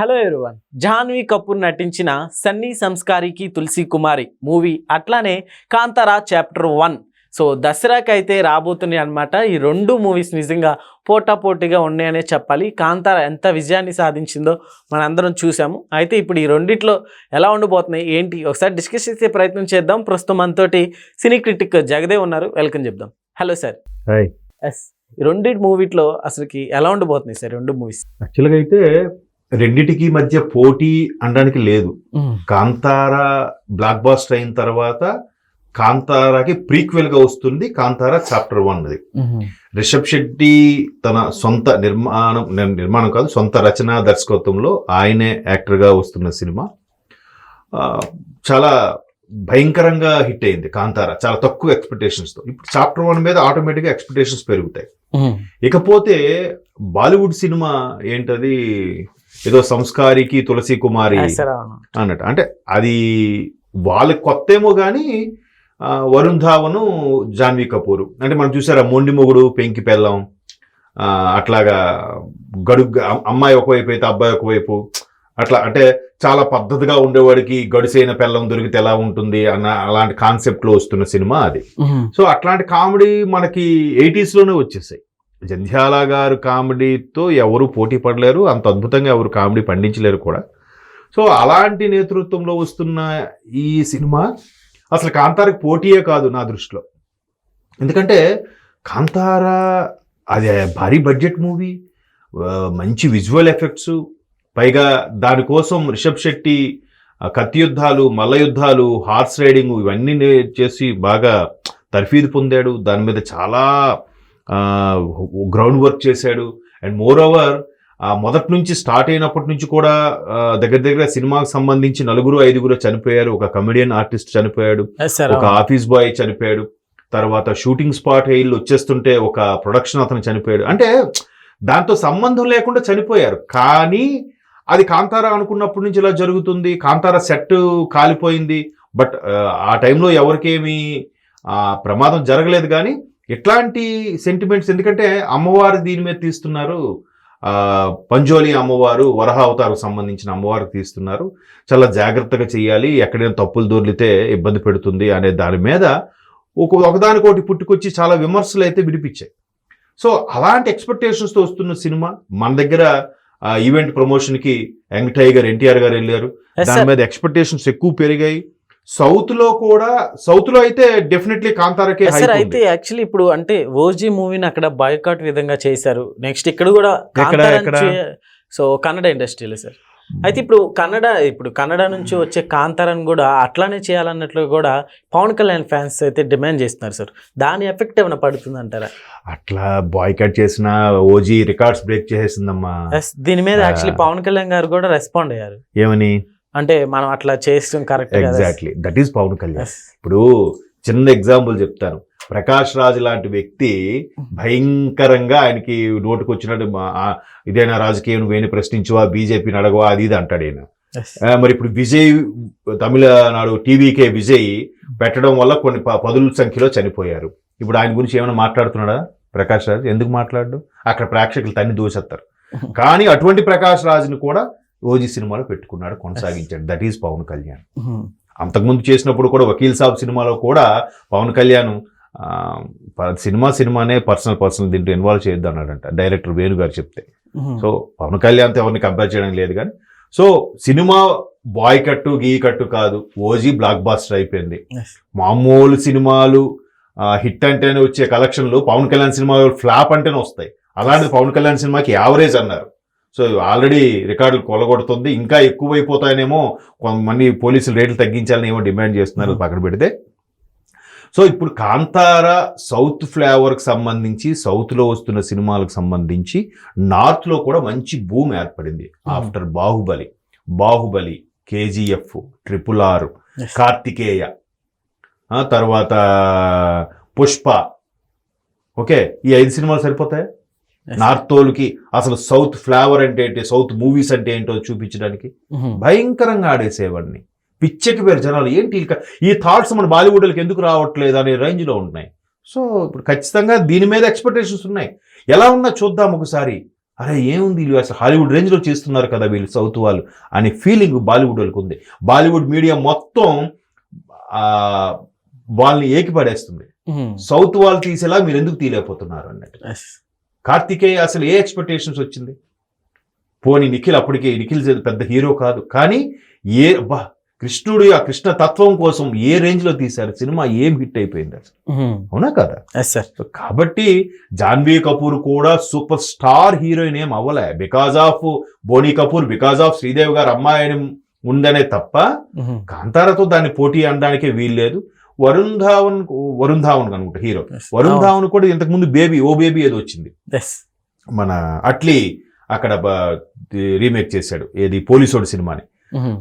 Hello everyone. Janhvi Kapoor నటించిన సన్నీ సంస్కారికి తులసి కుమారి movie అట్లానే Kantara chapter one. So దసరాకి అయితే రాబోతున్నాయి అనమాట ఈ రెండు మూవీస్ నిజంగా పోటాపోటీగా ఉన్నాయనే చెప్పాలి. కాంతారా ఎంత విజయాన్ని సాధించిందో మనందరం చూసాము అయితే ఇప్పుడు ఈ రెండిట్లో ఎలా ఉండబోతున్నాయి ఏంటి? ఒకసారి డిస్కస్ చేసే ప్రయత్నం చేద్దాం. ప్రస్తుతం మనతోటి సినీ క్రిటిక్ జగదేవ్ ఉన్నారు. వెల్కమ్ చెప్దాం. Hello sir. ఎస్. ఈ రెండింటి మూవీట్లో అసలుకి ఎలా ఉండబోతున్నాయి సార్ రెండు మూవీస్? యాక్చువల్గా అయితే రెండిటికి మధ్య పోటీ అనడానికి లేదు. కాంతారా బ్లాక్ బాస్టర్ అయిన తర్వాత కాంతారాకి ప్రీక్వెల్గా వస్తుంది కాంతారా చాప్టర్ వన్ అది. రిషబ్ శెట్టి తన సొంత నిర్మాణం నిర్- నిర్మాణం కాదు సొంత రచన దర్శకత్వంలో ఆయనే యాక్టర్గా వస్తున్న సినిమా. చాలా భయంకరంగా హిట్ అయింది కాంతారా చాలా తక్కువ ఎక్స్పెక్టేషన్స్తో. ఇప్పుడు చాప్టర్ వన్ మీద ఆటోమేటిక్గా ఎక్స్పెక్టేషన్స్ పెరుగుతాయి. ఇకపోతే బాలీవుడ్ సినిమా ఏంటది? ఏదో సంస్కారికి తులసి కుమారి అన్నట్టు. అంటే అది వాళ్ళకి కొత్త ఏమో కానీ వరుణ్ ధావను జాన్వీ కపూర్. అంటే మనం చూసారా మొండి మొగుడు పెంకి పెళ్ళం అట్లాగా గడుగు అమ్- అమ్మాయి ఒకవైపు అయితే అబ్బాయి ఒకవైపు అట్లా అంటే చాలా పద్ధతిగా ఉండేవాడికి గడుసైన పెళ్ళం దొరికితే ఎలా ఉంటుంది అన్న అలాంటి కాన్సెప్ట్లో వస్తున్న సినిమా అది. సో అట్లాంటి కామెడీ మనకి 80s లోనే వచ్చేసాయి. జంధ్యాల గారు కామెడీతో ఎవరు పోటీ పడలేరు అంత అద్భుతంగా ఎవరు కామెడీ పండించలేరు కూడా. సో అలాంటి నేతృత్వంలో వస్తున్న ఈ సినిమా అసలు కాంతారకు పోటీయే కాదు నా దృష్టిలో. ఎందుకంటే కాంతారా అది భారీ బడ్జెట్ మూవీ మంచి విజువల్ ఎఫెక్ట్స్ పైగా దానికోసం రిషబ్ శెట్టి కత్తి యుద్ధాలు మల్ల యుద్ధాలు హార్స్ రైడింగ్ ఇవన్నీ చేసి బాగా తర్ఫీదు పొందాడు. దాని మీద చాలా గ్రౌండ్ వర్క్ చేశాడు. అండ్ మోర్ ఓవర్ మొదటి నుంచి స్టార్ట్ అయినప్పటి నుంచి కూడా దగ్గర దగ్గర సినిమాకి సంబంధించి నలుగురు ఐదుగురు చనిపోయారు. ఒక కమెడియన్ ఆర్టిస్ట్ చనిపోయాడు. ఒక ఆఫీస్ బాయ్ చనిపోయాడు. తర్వాత షూటింగ్ స్పాట్ హెయిల్ వచ్చేస్తుంటే ఒక ప్రొడక్షన్ అతను చనిపోయాడు. అంటే దాంతో సంబంధం లేకుండా చనిపోయారు. కానీ అది కాంతారా అనుకున్నప్పటి నుంచి ఇలా జరుగుతుంది. కాంతారా సెట్ కాలిపోయింది. బట్ ఆ టైంలో ఎవరికేమీ ప్రమాదం జరగలేదు. కానీ ఇట్లాంటి సెంటిమెంట్స్ ఎందుకంటే అమ్మవారు దీని మీద తీస్తున్నారు. ఆ, పంజోలి అమ్మవారు వరహ అవతారకు సంబంధించిన అమ్మవారికి తీస్తున్నారు. చాలా జాగ్రత్తగా చేయాలి. ఎక్కడైనా తప్పులు దొర్లితే ఇబ్బంది పెడుతుంది అనే దాని మీద ఒక ఒకదానికోటి పుట్టుకొచ్చి చాలా విమర్శలు అయితే విడిపించాయి సో అలాంటి ఎక్స్పెక్టేషన్స్తో వస్తున్న సినిమా మన దగ్గర ఈవెంట్ ప్రమోషన్కి యంగ్ టైగర్ ఎన్టీఆర్ గారు వెళ్ళారు. దాని మీద ఎక్స్పెక్టేషన్స్ ఎక్కువ పెరిగాయి. సౌత్లో కూడా సౌత్లో అయితే డెఫినెట్లీ కాంతారకే సార్ అయితే. యాక్చువల్లీ ఇప్పుడు అంటే ఓజీ మూవీని అక్కడ బాయ్కాట్ విధంగా చేశారు. నెక్స్ట్ ఇక్కడ కూడా? సో కన్నడ ఇండస్ట్రీలో సార్ అయితే ఇప్పుడు కన్నడ ఇప్పుడు కన్నడ నుంచి వచ్చే కాంతారాన్ని కూడా అట్లానే చేయాలన్నట్లు కూడా పవన్ కళ్యాణ్ ఫ్యాన్స్ అయితే డిమాండ్ చేస్తున్నారు సార్ దాని ఎఫెక్ట్ ఏమైనా పడుతుంది అంటారా అట్లా బాయ్ కట్ చేసిన ఓజీ రికార్డ్స్ బ్రేక్ చేసేసిందమ్మా. ఎస్ దీని మీద. యాక్చువల్లీ పవన్ కళ్యాణ్ గారు కూడా రెస్పాండ్ అయ్యారు. ఏమని? అంటే మనం అట్లా చేస్తాం correct exactly that is Pawan Kalyan ఇప్పుడు చిన్న ఎగ్జాంపుల్ చెప్తాను. ప్రకాష్ రాజ్ లాంటి వ్యక్తి భయంకరంగా ఆయనకి నోటుకు వచ్చినట్టు ఇదేనా రాజకీయం వేణి ప్రశ్నించువా బీజేపీని అడగవా అది ఇది అంటాడు ఆయన మరి ఇప్పుడు విజయ్ తమిళనాడు టీవీకే విజయ్ పెట్టడం వల్ల కొన్ని పదుల సంఖ్యలో చనిపోయారు. ఇప్పుడు ఆయన గురించి ఏమైనా మాట్లాడుతున్నాడా ప్రకాష్ రాజ్? ఎందుకు మాట్లాడు? అక్కడ ప్రేక్షకులు తన్ని దూసేస్తారు కానీ అటువంటి ప్రకాష్ రాజ్ని కూడా ఓజీ సినిమాలో పెట్టుకున్నాడు కొనసాగించాడు. That is Pawan Kalyan. అంతకుముందు చేసినప్పుడు కూడా వకీల్ సాబ్ సినిమాలో కూడా పవన్ కళ్యాణ్ సినిమా సినిమానే పర్సనల్ పర్సనల్ దీంట్లో ఇన్వాల్వ్ చేయొద్దు అన్నాడంట డైరెక్టర్ వేణు గారు చెప్తే. సో పవన్ కళ్యాణ్తో ఎవరిని కంపేర్ చేయడం లేదు కానీ సో సినిమా బాయ్ కట్టు గీ కట్టు కాదు ఓజీ బ్లాక్ బాస్టర్ అయిపోయింది మామూలు సినిమాలు హిట్ అంటేనే వచ్చే కలెక్షన్లు పవన్ కళ్యాణ్ సినిమాలు ఫ్లాప్ అంటేనే వస్తాయి. అలాంటిది పవన్ కళ్యాణ్ సినిమాకి యావరేజ్ అన్నారు. సో ఆల్రెడీ రికార్డులు కొలగొడుతుంది. ఇంకా ఎక్కువైపోతాయనేమో కొంతమంది పోలీసులు రేట్లు తగ్గించాలని ఏమో డిమాండ్ చేస్తున్నారు అది పక్కన పెడితే. సో ఇప్పుడు కాంతారా సౌత్ ఫ్లేవర్కి సంబంధించి సౌత్లో వస్తున్న సినిమాలకు సంబంధించి నార్త్లో కూడా మంచి భూమి ఏర్పడింది. After Baahubali Baahubali KGF triple R. Karthikeya తర్వాత పుష్ప. ఓకే ఈ ఐదు సినిమాలు సరిపోతాయి? నార్తోలుకి అసలు సౌత్ ఫ్లేవర్ అంటే ఏంటి సౌత్ మూవీస్ అంటే ఏంటో చూపించడానికి భయంకరంగా ఆడేసేవాడిని. పిచ్చెకి పేరు జనాలు ఏంటి ఈ థాట్స్ మన బాలీవుడ్కి ఎందుకు రావట్లేదు అనే రేంజ్లో ఉంటున్నాయి. సో ఇప్పుడు ఖచ్చితంగా దీని మీద ఎక్స్పెక్టేషన్స్ ఉన్నాయి. ఎలా ఉన్నా చూద్దాం ఒకసారి. అరే ఏముంది వీళ్ళు అసలు హాలీవుడ్ రేంజ్లో చేస్తున్నారు కదా వీళ్ళు సౌత్ వాళ్ళు అనే ఫీలింగ్ బాలీవుడ్ వాళ్ళకి ఉంది. బాలీవుడ్ మీడియా మొత్తం వాళ్ళని ఏకిపడేస్తుంది. ఉమ్. సౌత్ వాళ్ళు తీసేలా మీరు ఎందుకు తీయలేకపోతున్నారు అన్నట్టు. కార్తికేయ అసలు ఏ ఎక్స్పెక్టేషన్స్ వచ్చింది? పోనీ నిఖిల్ అప్పటికే నిఖిల్ పెద్ద హీరో కాదు. కానీ ఏ బా కృష్ణుడు ఆ కృష్ణ తత్వం కోసం ఏ రేంజ్లో తీశారు? సినిమా ఏం హిట్ అయిపోయింది అసలు. అవునా కదా? ఎస్ సార్ కాబట్టి జాన్వీ కపూర్ కూడా సూపర్ స్టార్ హీరోయిన్ ఏం అవ్వలే. Because of Boney Kapoor because of Sridevi garu అమ్మాయి ఉందనే తప్ప. కాంతారతో దాన్ని పోటీ అనడానికే వీల్లేదు. వరుణ్ ధావన్ వరుణ్ ధావన్ అనుకుంటా హీరో. వరుణ్. ధావన్ కూడా ఇంతకు ముందు బేబీ ఓ బేబీ ఏదో వచ్చింది. మన అట్లీ అక్కడ రీమేక్ చేశాడు ఏది పోలీసోడు సినిమాని.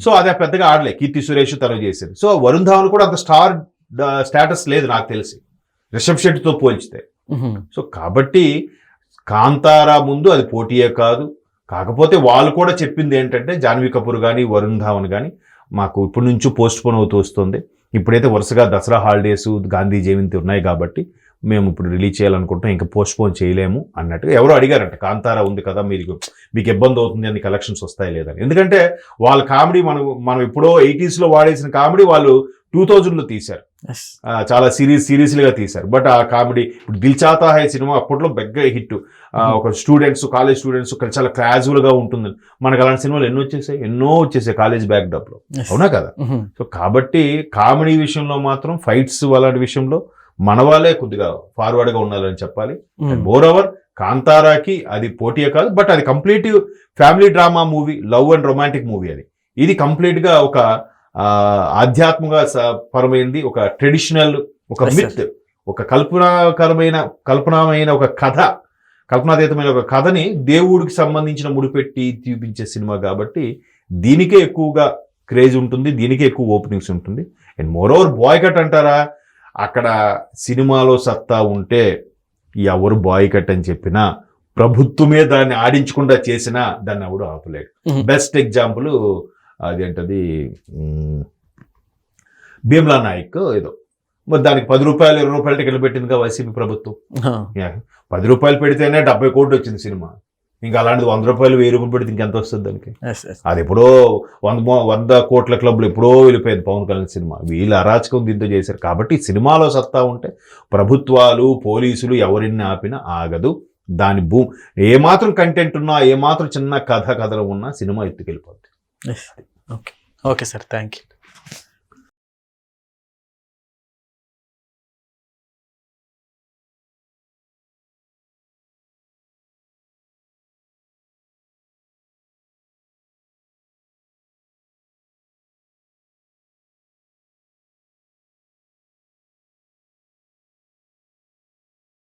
సో అదే పెద్దగా ఆడలే కీర్తి సురేష్ తను చేశాడు సో వరుణ్ ధావన్ కూడా అంత స్టార్ స్టేటస్ లేదు నాకు తెలిసి రిషబ్ శెట్టితో పోల్చితే. సో కాబట్టి కాంతారా ముందు అది పోటీయే కాదు కాకపోతే వాళ్ళు కూడా చెప్పింది ఏంటంటే జాన్వీ కపూర్ కానీ వరుణ్ ధావన్ కానీ మాకు ఇప్పటి నుంచి పోస్ట్ పోన్ అవుతూ వస్తుంది ఇప్పుడైతే వరుసగా దసరా హాలిడేస్ గాంధీ జయంతి ఉన్నాయి కాబట్టి మేము ఇప్పుడు రిలీజ్ చేయాలనుకుంటున్నాం. ఇంకా పోస్ట్పోన్ చేయలేము అన్నట్టుగా ఎవరో అడిగారంట. కాంతారా ఉంది కదా మీకు మీకు ఇబ్బంది అవుతుంది అని కలెక్షన్స్ వస్తాయి లేదని ఎందుకంటే వాళ్ళ కామెడీ మనం మనం ఎప్పుడో ఎయిటీస్లో వాడేసిన కామెడీ వాళ్ళు టూ థౌజండ్లో తీశారు. చాలా సీరియస్ సీరియస్లీగా తీశారు. బట్ ఆ కామెడీ ఇప్పుడు దిల్ చాతా హై సినిమా అప్పట్లో పెద్ద హిట్. ఒక స్టూడెంట్స్ కాలేజ్ స్టూడెంట్స్ చాలా క్యాజువల్గా ఉంటుంది. మనకు అలాంటి సినిమాలు ఎన్నో వచ్చేసాయి ఎన్నో వచ్చేసాయి కాలేజ్ బ్యాక్ డ్రాప్లో. Yes. అవునా కదా. సో కాబట్టి కామెడీ విషయంలో మాత్రం ఫైట్స్ అలాంటి విషయంలో మన వాళ్ళే కొద్దిగా ఫార్వర్డ్గా ఉండాలని చెప్పాలి. మోర్ ఓవర్ కాంతారాకి అది పోటీయే కాదు బట్ అది complete family drama movie love and romantic movie అది. ఇది కంప్లీట్గా ఒక ఆధ్యాత్మిక పరమైనది ఒక ట్రెడిషనల్ ఒక మిత్ ఒక కల్పనాకరమైన కల్పనామైన ఒక కథ కల్పనాతీతమైన ఒక కథని దేవుడికి సంబంధించిన ముడిపెట్టి చూపించే సినిమా కాబట్టి దీనికే ఎక్కువగా క్రేజ్ ఉంటుంది దీనికే ఎక్కువ ఓపెనింగ్స్ ఉంటుంది. And more over boycott అంటారా? అక్కడ సినిమాలో సత్తా ఉంటే ఎవరు బాయ్ కట్ అని చెప్పినా ప్రభుత్వమే దాన్ని ఆడించకుండా చేసినా దాన్ని ఎవడు ఆపలేడు. బెస్ట్ ఎగ్జాంపుల్ అదేంటది భీమ్లా నాయక్ ఏదో. మరి దానికి పది రూపాయలు ఇరవై రూపాయల టికెట్లు పెట్టిందిగా వైసీపీ ప్రభుత్వం. పది రూపాయలు పెడితేనే డెబ్బై కోట్లు వచ్చింది సినిమా. ఇంకా అలాంటిది వంద రూపాయలు వెయ్యి రూపాయలు పెడితే ఇంకెంత వస్తుంది దానికి. అది ఎప్పుడో వంద వంద కోట్ల క్లబ్లు ఎప్పుడో వెళ్ళిపోయింది పవన్ కళ్యాణ్ సినిమా. వీళ్ళు అరాచకం దీంతో చేశారు. కాబట్టి సినిమాలో సత్తా ఉంటే ప్రభుత్వాలు పోలీసులు ఎవరిని ఆపినా ఆగదు. దాని భూ ఏమాత్రం కంటెంట్ ఉన్నా ఏమాత్రం చిన్న కథ కథలు ఉన్నా cinema ఎత్తుకెళ్ళిపోద్ది. Okay okay sir thank you